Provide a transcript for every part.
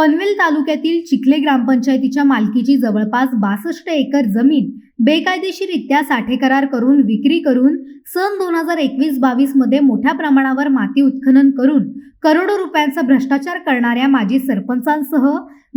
पनवेल तालुक्यातील चिखले ग्रामपंचायतीच्या मालकीची जवळपास बासष्ट एकर जमीन बेकायदेशीरित्या साठे करार करून विक्री करून सन दोन हजार एकवीस बावीसमध्ये मोठ्या प्रमाणावर माती उत्खनन करून करोडो रुपयांचा भ्रष्टाचार करणाऱ्या माजी सरपंचांसह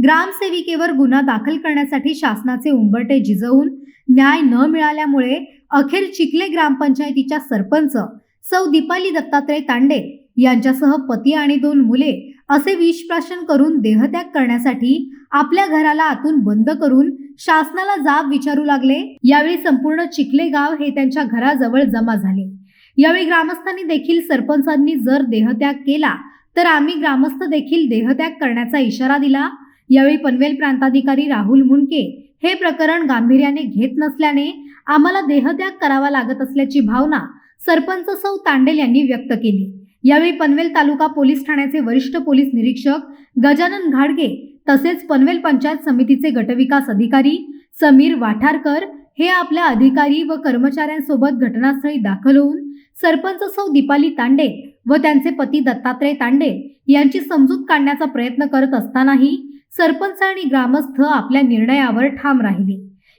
ग्रामसेविकेवर गुन्हा दाखल करण्यासाठी शासनाचे उंबरटे झिजवून न्याय न मिळाल्यामुळे अखेर चिखले ग्रामपंचायतीच्या सरपंच सौ दीपाली दत्तात्रय तांडे यांच्यासह पती आणि दोन मुले असे विषप्राशन करून देहत्याग करण्यासाठी आपल्या घराला आतून बंद करून शासनाला जाब विचारू लागले. यावेळी संपूर्ण चिखले गाव हे त्यांच्या घराजवळ जमा झाले. यावेळी ग्रामस्थांनी देखील सरपंचांनी जर देहत्याग केला तर आम्ही ग्रामस्थ देखील देहत्याग करण्याचा इशारा दिला. यावेळी पनवेल प्रांताधिकारी राहुल मुंडके हे प्रकरण गांभीर्याने घेत नसल्याने आम्हाला देहत्याग करावा लागत असल्याची भावना सरपंच सौ तांडेल यांनी व्यक्त केली. यावेळी पनवेल तालुका पोलीस ठाण्याचे वरिष्ठ पोलीस निरीक्षक गजानन घाडगे तसेच पनवेल पंचायत समितीचे गटविकास अधिकारी समीर वाठारकर हे आपल्या अधिकारी व कर्मचाऱ्यांसोबत घटनास्थळी दाखल होऊन सरपंच सौ दीपाली तांडे व त्यांचे पती दत्तात्रय तांडे यांची समजूत काढण्याचा प्रयत्न करत असतानाही सरपंच आणि ग्रामस्थ आपल्या निर्णयावर ठाम राहिले.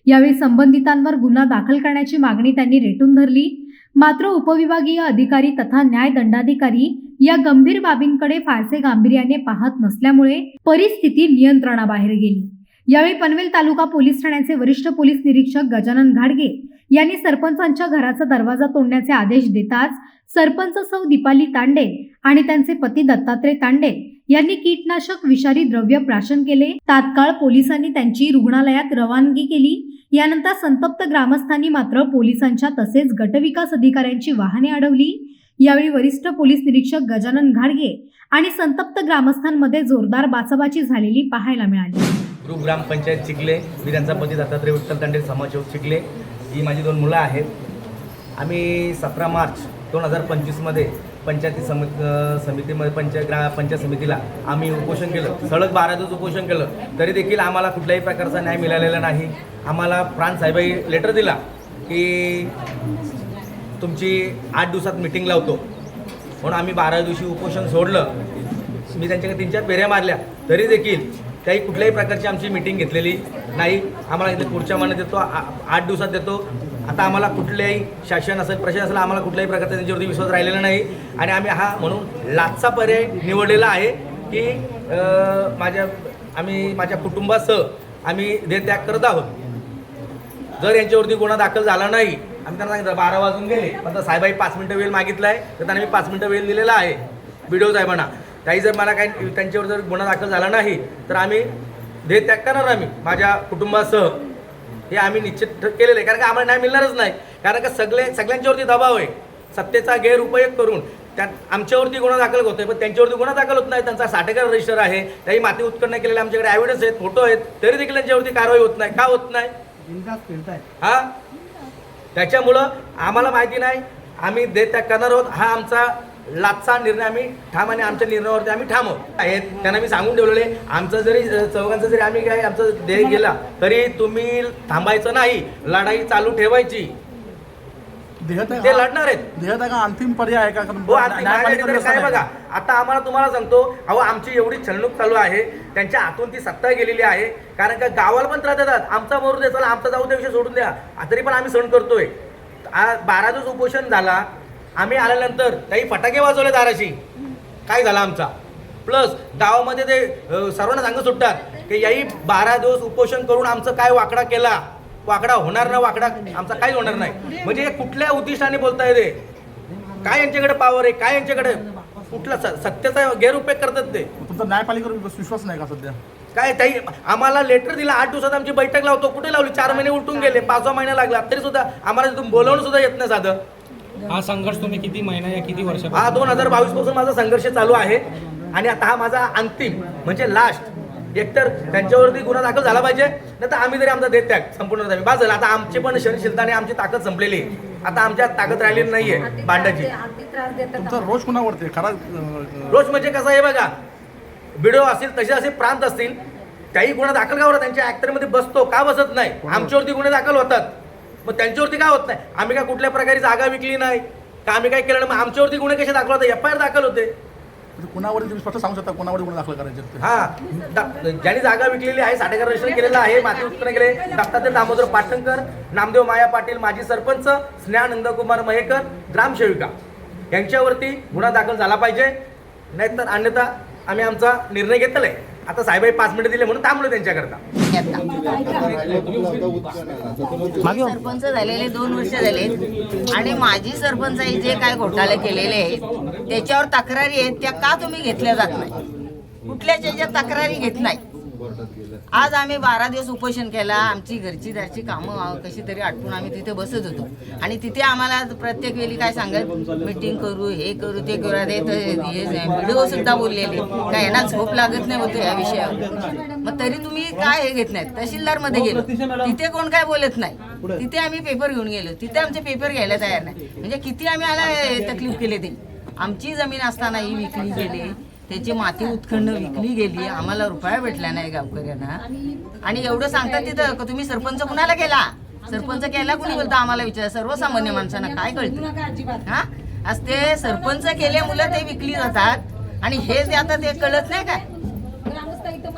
यावेळी संबंधितांवर गुन्हा दाखल करण्याची मागणी त्यांनी रेटून धरली. मात्र उपविभागीय अधिकारी तथा न्याय दंडाधिकारी या गंभीर बाबींकडे फारसे गांभीर्याने पाहत नसल्यामुळे परिस्थिती नियंत्रणाबाहेर गेली. यावेळी पनवेल तालुका पोलीस ठाण्याचे वरिष्ठ पोलीस निरीक्षक गजानन घाडगे यांनी सरपंचांच्या घराचा दरवाजा तोडण्याचे आदेश देताच सरपंच सौ दीपाली तांडे आणि त्यांचे पती दत्तात्रय तांडे यांनी कीटनाशक विषारी द्रव्य प्राशन केले. तात्काळ पोलिसांनी त्यांची रुग्णालयात रवानगी केली. यानंतर संतप्त ग्रामस्थांनी मात्र पोलिसांच्या तसेच गटविकास अधिकाऱ्यांची वाहने अडवली. यावेळी वरिष्ठ पोलीस निरीक्षक गजानन घाडगे आणि संतप्त ग्रामस्थांमध्ये जोरदार बाचाबाची झालेली पाहायला मिळाली. ग्रुप ग्रामपंचायत चिखले. मी त्यांचा पती दत्तात्रय विठ्ठल तांडे समाजसेवक चिखले. ही माझी दोन मुलं आहेत. आम्ही सतरा मार्च दोन हजार पंचवीसमध्ये पंचायती समि समितीमध्ये पंचायत ग्रा पंचायत समितीला आम्ही उपोषण केलं. सडक बारा दिवस उपोषण केलं. तरी देखील आम्हाला कुठल्याही प्रकारचा न्याय मिळालेला नाही. आम्हाला प्रांत साहेबाई लेटर दिला की तुमची आठ दिवसात मिटिंग लावतो म्हणून आम्ही बारा दिवशी उपोषण सोडलं. मी त्यांच्याकडे तीन चार पेऱ्या मारल्या. तरी देखील काही कुठल्याही प्रकारची आमची मिटिंग घेतलेली नाही. आम्हाला इथे पुढच्या महिन्यात देतो आ- आठ दिवसात देतो आता आम्हाला कुठल्याही शासन असेल प्रशासन असेल आम्हाला कुठल्याही प्रकारचा त्यांच्यावरती विश्वास राहिलेला नाही. आणि आम्ही हा म्हणून लाचचा पर्याय निवडलेला आहे की माझ्या आम्ही माझ्या कुटुंबासह आम्ही देहत्याग करत आहोत. जर यांच्यावरती गुन्हा दाखल झाला नाही आम्ही त्यांना सांगितलं बारा वाजून गेले पण साहेबाई पाच मिनटं वेळ मागितला आहे तर त्यांना मी पाच मिनटं वेळ दिलेला आहे. व्हिडिओ साहेबांना काही जर मला काही त्यांच्यावर जर गुन्हा दाखल झाला नाही तर आम्ही देह त्याग करणार आम्ही माझ्या कुटुंबासह. हे आम्ही निश्चित केलेलं आहे. कारण का आम्हाला न्याय मिळणारच नाही. कारण का सगळे सगळ्यांच्यावरती दबाव आहे. सत्तेचा गैरउपयोग करून त्या आमच्यावरती गुन्हा दाखल होतोय पण त्यांच्यावरती गुन्हा दाखल होत नाही. त्यांचा साठेकर रजिस्टर आहे. त्याही माती उत्खनन केलेले आमच्याकडे ॲव्हिडन्स आहेत फोटो आहेत. तरी देखील त्यांच्यावरती कारवाई होत नाही. का होत नाही? हा? त्याच्यामुळं आम्हाला माहिती नाही. आम्ही देत त्या करणार आहोत. हा आमचा लाचचा निर्णय आम्ही ठाम आणि आमच्या निर्णयावरती आम्ही ठाम आहोत. त्यांना मी सांगून ठेवलेले आमचं जरी चौघांचं जरी आम्ही काय आमचं देह गेला तरी तुम्ही थांबायचं नाही. लढाई चालू ठेवायची. ते लढणार आहेत. हा अंतिम पर्याय आहे का? हो काय बघा का? आता आम्हाला तुम्हाला सांगतो अहो आमची एवढी छळणूक चालू आहे. त्यांच्या हातून ती सत्ता गेलेली आहे. कारण का गावाला पण त्रास देतात. आमचा मरू दे चला आमचा जाऊ दे विषय सोडून द्या. तरी पण आम्ही सहन करतोय. बारा दिवस उपोषण झाला. आम्ही आल्यानंतर काही फटाके वाजवले दाराशी. काय झालं आमचा? प्लस गावामध्ये ते सर्वांना सांगत सुटतात. की याही बारा दिवस उपोषण करून आमचं काय वाकडा केला? वाकडा होणार ना वाकडा? आमचा काहीच होणार नाही. म्हणजे हे कुठल्या उद्दिष्टाने बोलताय ते? काय यांच्याकडे पावर आहे? काय यांच्याकडे? कुठला सत्याचा गैरउपयोग करतात ते? तुमचा न्यायपालिकेवर विश्वास नाही का सध्या? काय ताई आम्हाला लेटर दिला. आठ दिवसात आमची बैठक लावतो. कुठे लावली? चार महिने उलटून गेले. पाच सहा महिना लागला. तरी सुद्धा आम्हाला तिथून बोलवणं सुद्धा येत नाही साधं. हा संघर्ष तुम्ही किती महिना या किती वर्ष हा दोन हजार बावीसपासून माझा संघर्ष चालू आहे. आणि आता हा माझा अंतिम म्हणजे लास्ट एकतर त्यांच्यावरती गुन्हा दाखल झाला पाहिजे नाही तर आम्ही तरी आमचा देत त्याग संपूर्ण झालं. आता आमची पण सहनशीलता आणि आमची ताकद संपलेली आहे. आता आमच्यात ताकद राहिलेली नाहीये भांडायची. तुमचा रोज कुणावरती? खरा रोज म्हणजे कसं आहे बघा व्हिडिओ असतील तसे असे प्रांत असतील त्याही गुन्हा दाखल का होतात त्यांच्या ऍक्टरमध्ये बसतो. का बसत नाही? आमच्यावरती गुन्हे दाखल होतात. मग त्यांच्यावरती का होत नाही? आम्ही काय कुठल्या प्रकारे जागा विकली नाही? का आम्ही काय केलं मग आमच्यावरती गुन्हे कसे दाखल होते एफ आय आर दाखल होते. म्हणजे कुणावरती तुम्ही स्पष्ट सांगू शकता कुणावर गुन्हे दाखल करायचे? हा. ज्यांनी जागा विकलेली आहे साठेकर रजिस्टर केलेलं आहे माती उत्पन्न केले दत्तात्रय दामोदर पाटणकर नामदेव माया पाटील माजी सरपंच स्नेहा नंदकुमार मयेकर ग्रामसेविका. यांच्यावरती गुन्हा दाखल झाला पाहिजे. नाहीतर अन्यथा आम्ही आमचा निर्णय घेतलेला आहे. आता साहेबाई पाच मिनिटं दिले म्हणून थांबलो त्यांच्याकरता. सरपंच झालेले दोन वर्ष झाले आणि माजी सरपंचाई जे काय घोटाळे केलेले आहेत त्याच्यावर तक्रारी आहेत त्या का तुम्ही घेतल्या जात नाही? कुठल्या त्याच्या तक्रारी घेत नाही? आज आम्ही बारा दिवस उपोषण केला. आमची घरची दारची कामं कशी तरी आटपून आम्ही तिथे बसत होतो. आणि तिथे आम्हाला प्रत्येक वेळी काय सांगत मीटिंग करू हे करू ते करू. हे व्हिडिओ सुद्धा बोललेले. काय यांना झोप लागत नाही होतो या विषयावर. मग तरी तुम्ही काय हे घेत नाही तहसीलदारमध्ये गेलो. तिथे कोण काय बोलत नाही. तिथे आम्ही पेपर घेऊन गेलो. तिथे आमचे पेपर घ्यायला तयार नाही. म्हणजे किती आम्ही आला तकलीफ केली ते? आमची जमीन असताना ही विकली गेली त्याची माती उत्खंड विकली गेली आम्हाला रुपया भेटला नाही गावकऱ्यांना. आणि एवढं सांगतात तिथं तुम्ही सरपंच कुणाला केला? सरपंच केला कुणी बोलतो? आम्हाला विचार सर्वसामान्य माणसांना काय कळतं? हा? आज ते सरपंच केल्यामुळं ते विकली जातात. आणि हे जे आता ते कळत नाही काय?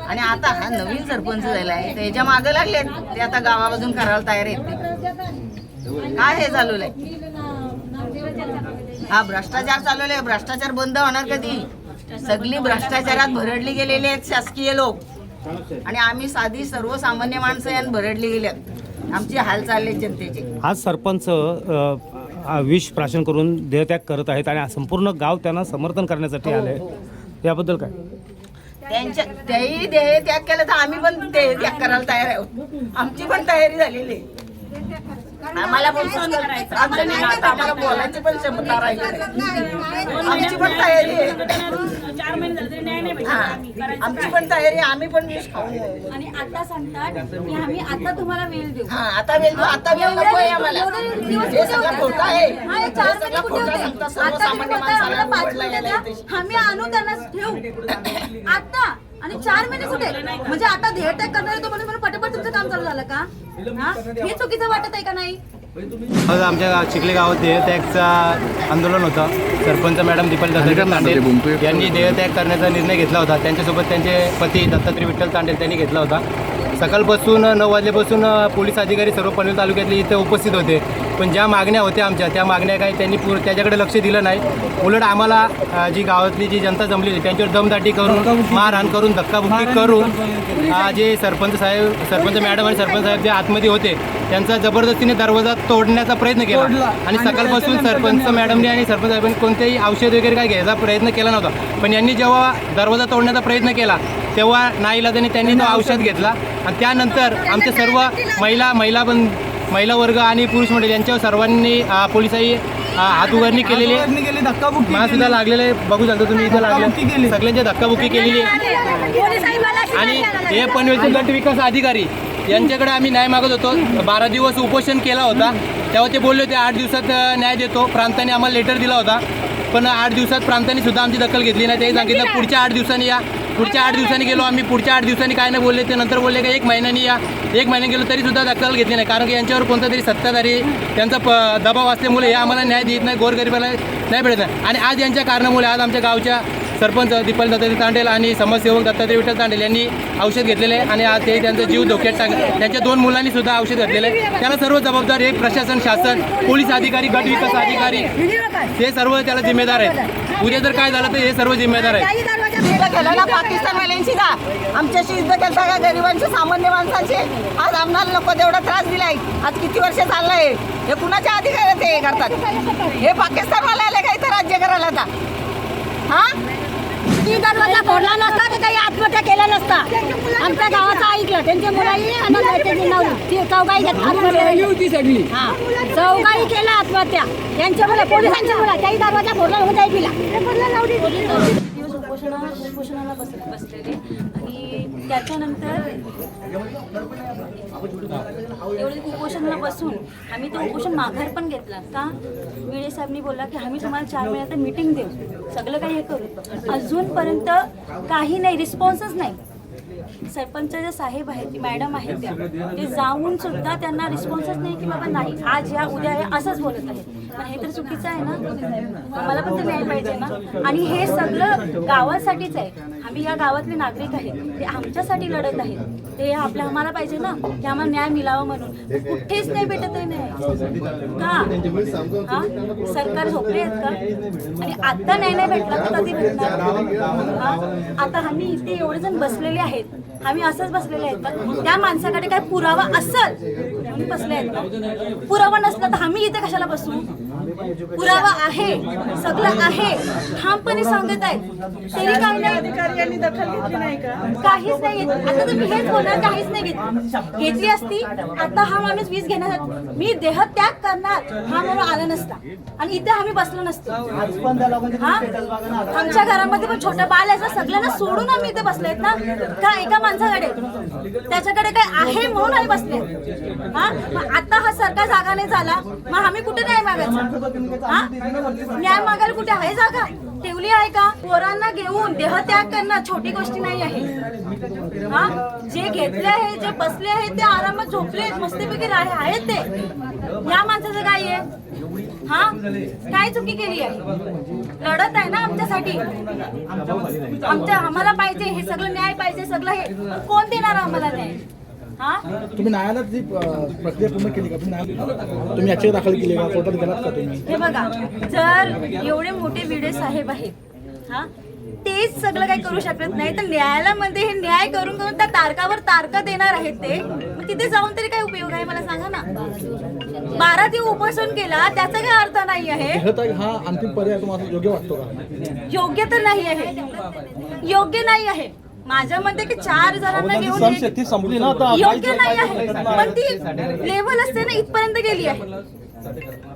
आणि आता हा नवीन सरपंच झालाय त्याच्यामागे लागले ते आता गावाबाजून करायला तयार आहेत काय हे चालू आहे? हा भ्रष्टाचार चालवले भ्रष्टाचार बंद होणार कधी? सगळी भ्रष्टाचारात भरडली गेलेली आहेत शासकीय लोक. आणि आम्ही साधी सर्वसामान्य माणसं यात भरडली गेल्यात आमची हाल चालले जनतेचे. आज सरपंच विष प्राशन करून देहत्याग करत आहेत आणि संपूर्ण गाव त्यांना समर्थन करण्यासाठी आले याबद्दल काय? त्यांच्या तेही देह त्याग केलं तर आम्ही पण ते त्याग करायला तयार आहोत. आमची पण तयारी झालेली आहे. आम्हाला पण आमच्या आम्हाला बोलायची पण क्षमता राहिली. आमची पण तयारी आहे. चार महिने झाले तरी न्याय नाही भेटला. आम्ही. करायचं आमची पण तयारी आहे. आम्ही पण विष खाऊ आणि आता सांगतात की आम्ही आता तुम्हाला वेळ देऊ. हा आता वेळ आता वेळ नको आहे आम्हाला. एवढे दिवस हे कुठे सगळं होते? खोटं आहे. हा, हे हे चार सगळं महिने कुठे खोटं होते? सांगता आता तुम्ही सर्वसामान्य बोलताय आम्हाला माणसाला पाच मिनिटं द्या. आम्ही आणू त्यांना ठेवू. आता आणि चार महिने कुठे? म्हणजे आता देह टॅग करणारे तो म्हणून पटापट तुमचं काम चालू झालं का? हा? हे चुकीचं वाटत आहे का नाही? आज आमच्या चिखले गावात देहत्यागचा आंदोलन होतं. सरपंच मॅडम दीपाली दत्तात्रय तांडेल यांनी देहत्याग करण्याचा निर्णय घेतला होता. त्यांच्यासोबत त्यांचे पती दत्तात्रय विठ्ठल तांडेल त्यांनी घेतला होता. सकाळपासून नऊ वाजल्यापासून पोलीस अधिकारी सर्व पनवेल तालुक्यातले इथे उपस्थित होते. पण ज्या मागण्या होत्या आमच्या त्या मागण्या काही त्यांनी पूर त्याच्याकडे लक्ष दिलं नाही. उलट आम्हाला जी गावातली जी जनता जमली होती त्यांच्यावर दमदाटी करून मारहाण करून धक्काबुक्की करून जे सरपंच साहेब सरपंच मॅडम आणि सरपंच साहेब जे आतमध्ये होते त्यांचा जबरदस्तीने दरवाजा तोडण्याचा प्रयत्न केला. आणि सकाळपासून सरपंच मॅडमने आणि सरपंच साहेबांनी कोणतेही औषध वगैरे काय घ्यायचा प्रयत्न केला नव्हता. पण यांनी जेव्हा दरवाजा तोडण्याचा प्रयत्न केला तेव्हा नाईलाजाने त्यांनी तो औषध घेतला. आणि त्यानंतर आमच्या सर्व महिला महिला पण महिला वर्ग आणि पुरुष मंडळी यांच्यावर सर्वांनी पोलिसांनी हा, हात उघडणी केलेली आहे. मला सुद्धा लागलेलं आहे. बघू शकता तुम्ही इथे लागले. सगळ्यांची धक्काबुक्की केलेली आहे. आणि हे पनवेलचे गट विकास अधिकारी यांच्याकडे आम्ही न्याय मागत होतो. बारा दिवस उपोषण केला होता. तेव्हा ते बोलले होते आठ दिवसात न्याय देतो. प्रांताने आम्हाला लेटर दिला होता. पण आठ दिवसात प्रांताने सुद्धा आमची दखल घेतली नाही. ते सांगितलं पुढच्या आठ दिवसांनी या पुढच्या आठ दिवसांनी गेलो आम्ही. पुढच्या आठ दिवसांनी काय नाही बोलले ते नंतर बोलले की एक महिन्यानी या एक महिन्याने गेलो तरी सुद्धा दखल घेतली नाही. कारण की यांच्यावर कोणता तरी सत्ताधारी त्यांचा प दबाव असल्यामुळे हे आम्हाला न्याय देत नाही गोरगरिबाला नाही भेटत नाही. आणि आज यांच्या कारणामुळे आज आमच्या गावच्या सरपंच दीपल दत्तात्रय तांडेल आणि समाजसेवक दत्तात्रय विठ्ठल तांडेल यांनी औषध घेतलेले आहे आणि आज ते त्यांचा जीव धोक्यात टाक त्यांच्या दोन मुलांनी सुद्धा औषध घेतलेलं आहे. त्याला सर्व जबाबदार हे प्रशासन शासन पोलीस अधिकारी गट विकास अधिकारी हे सर्व त्याला जिम्मेदार आहेत. उद्या जर काय झालं तर हे सर्व जिम्मेदार आहेत. युद्ध केलं ना पाकिस्तानवाल्यांशी का आमच्याशी युद्ध केलं का? गरिबांशी सामान्य माणसांशी आज आम्हाला लोक तेवढा त्रास दिलाय. आज किती वर्ष चाललंय? हे कुणाच्या अधिकारात हे करतात? हे पाकिस्तानवाले आले का तर राज्य करायला आता हा ती दरवाजा फोडला नसता तर काही आत्महत्या केल्या नसता. आमच्या गावाचं ऐकलं त्यांच्या मुलाही नवरी चौघाई आत्महत्या सगळी. हा. चौघाई केल्या आत्महत्या. यांच्या मुलं पोलिसांच्या मुला. त्याही दरवाजा फोडला त्याही पिला उपोषणा उपोषणाला बस बसलेले. आणि त्याच्यानंतर एवढे उपोषणाला बसून आम्ही तो उपोषण माघार पण घेतला. का? मिळे साहेबनी बोलला की आम्ही तुम्हाला चार महिन्यात मीटिंग देऊ. सगळं काही हे करू. अजूनपर्यंत काही नाही रिस्पॉन्सच नाही. सरपंच जे साहेब आहेत ती मॅडम आहेत त्या ते जाऊन सुद्धा त्यांना रिस्पॉन्सच नाही की बाबा नाही आज या उद्या आहे असंच बोलत आहेत. पण हे तर चुकीचं आहे ना? मला पण ते न्याय पाहिजे ना. आणि हे सगळं गावासाठीच आहे. आम्ही या गावातले नागरिक आहेत. ते आमच्यासाठी लढत आहेत. ते आपल्या आम्हाला पाहिजे ना की आम्हाला न्याय मिळावा म्हणून. कुठेच नाही भेटत आहे न्याय. का? हा? सरकार झोपले आहेत का? आणि आता न्याय नाही भेटला तर कधी भेटणार? हा? आता आम्ही इथे एवढे जण बसलेले आहेत. आम्ही असंच बसलेले आहेत त्या माणसाकडे काय पुरावा असल? बसले आहेत पुरावा नसला तर आम्ही इथे कशाला बसू? पुरावा आहे सगळं आहे. ठामपणे सांगत आहेत. तरी काय नाही. अधिकाऱ्यांनी दखल घेतली नाही का काहीच नाही घेत आता तुम्ही हेच बोलणार काहीच नाही घेतली घेतली असती आता हा माणूस वीज घेणार. मी देह त्याग करणार हा म्हणून आला नसता. आणि इथे आम्ही बसलो नसतो. हा? आमच्या घरामध्ये पण छोटं बाल आहे सगळ्यांना सोडून आम्ही इथे बसलेत ना? का एका माणसाकडे? त्याच्याकडे काय आहे म्हणून आम्ही बसले हा? मग आता हा सरकार जागा नाही झाला मग आम्ही कुठे नाही मागायचं? न्याय मागायला कुठे आहे जागा? ठेवली आहे का? पोरांना घेऊन देहत्याग करणं छोटी गोष्टी नाही आहे. हा? जे घेतले आहे जे बसले आहे ते आरामात झोपले आहेत मस्तपैकी राहे आहेत ते. या माणसाचं काय आहे? हा? काय चुकी केली आहे? लढत आहे ना आमच्यासाठी? आमच्या आम्हाला पाहिजे हे सगळं न्याय पाहिजे सगळं हे. कोण देणार आम्हाला न्याय? तुम्ही न्यायालयात जी प्रक्रिया पूर्ण केली का? तुम्ही तुम्ही याची दाखल केली का? कोर्टात गेलात का तुम्ही? हे बघा जर एवढे मोठे विडे साहेब आहेत हा तेच सगळं काही करू शकत नाही. तर न्यायालयामध्ये हे न्याय करून करून त्या तारकावर तारका देणार आहेत ते. मग तिथे जाऊन तरी काय उपयोग आहे मला सांगा ना? बारा दिवस उपोषण केला त्याचा काय अर्थ नाही आहे. हा अंतिम पर्याय तुम्हाला योग्य वाटतो का? योग्य तर नाही आहे. योग्य नाही आहे. माझ्या मते की चार जणांना घेऊन एक- संपली ना योग्य नाही आहे. पण ती लेवल असते ना इथपर्यंत गेली आहे.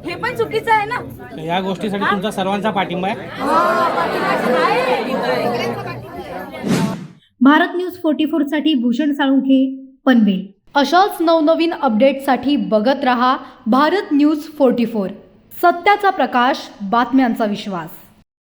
हे पण चुकीचं आहे ना? या गोष्टीसाठी तुमचा सर्वांचा पाठिंबा आहे. भारत न्यूज फोर्टी साठी भूषण साळुंखे पनवेल. अशाच नवनवीन अपडेटसाठी बघत रहा भारत न्यूज फोर्टी फोर. सत्याचा प्रकाश बातम्यांचा विश्वास.